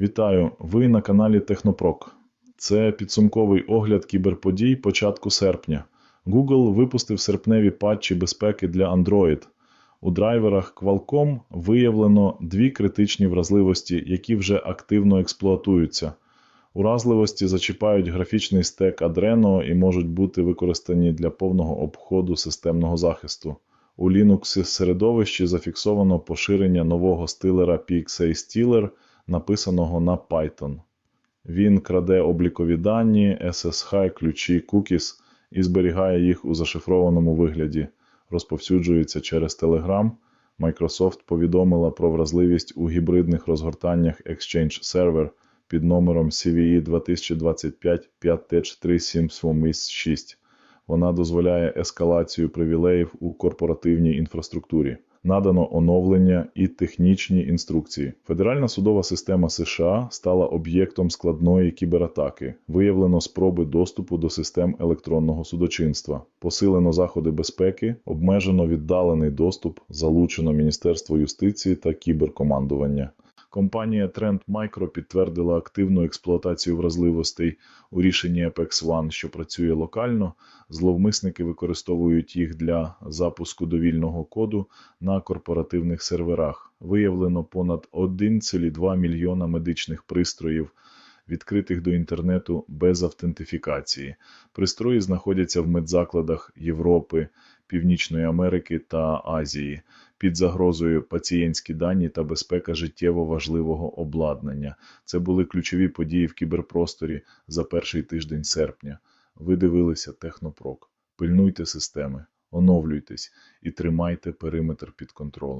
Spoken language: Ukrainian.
Вітаю! Ви на каналі Технопрок. Це підсумковий огляд кіберподій початку серпня. Google випустив серпневі патчі безпеки для Android. У драйверах Qualcomm виявлено дві критичні вразливості, які вже активно експлуатуються. Уразливості зачіпають графічний стек Adreno і можуть бути використані для повного обходу системного захисту. У Linux середовищі зафіксовано поширення нового стилера PXA Stealer, написаного на Python. Він краде облікові дані, SSH, ключі, cookies і зберігає їх у зашифрованому вигляді. Розповсюджується через Telegram. Microsoft повідомила про вразливість у гібридних розгортаннях Exchange Server під номером CVE 2025 5T3776. Вона дозволяє ескалацію привілеїв у корпоративній інфраструктурі. Надано оновлення і технічні інструкції. Федеральна судова система США стала об'єктом складної кібератаки. Виявлено спроби доступу до систем електронного судочинства. Посилено заходи безпеки, обмежено віддалений доступ, залучено Міністерство юстиції та кіберкомандування. Компанія Trend Micro підтвердила активну експлуатацію вразливостей у рішенні Apex One, що працює локально. Зловмисники використовують їх для запуску довільного коду на корпоративних серверах. Виявлено понад 1,2 мільйона медичних пристроїв, відкритих до інтернету без автентифікації. Пристрої знаходяться в медзакладах Європи, Північної Америки та Азії. Під загрозою пацієнтські дані та безпека життєво важливого обладнання. Це були ключові події в кіберпросторі за перший тиждень серпня. Ви дивилися Технопрок. Пильнуйте системи, оновлюйтесь і тримайте периметр під контролем.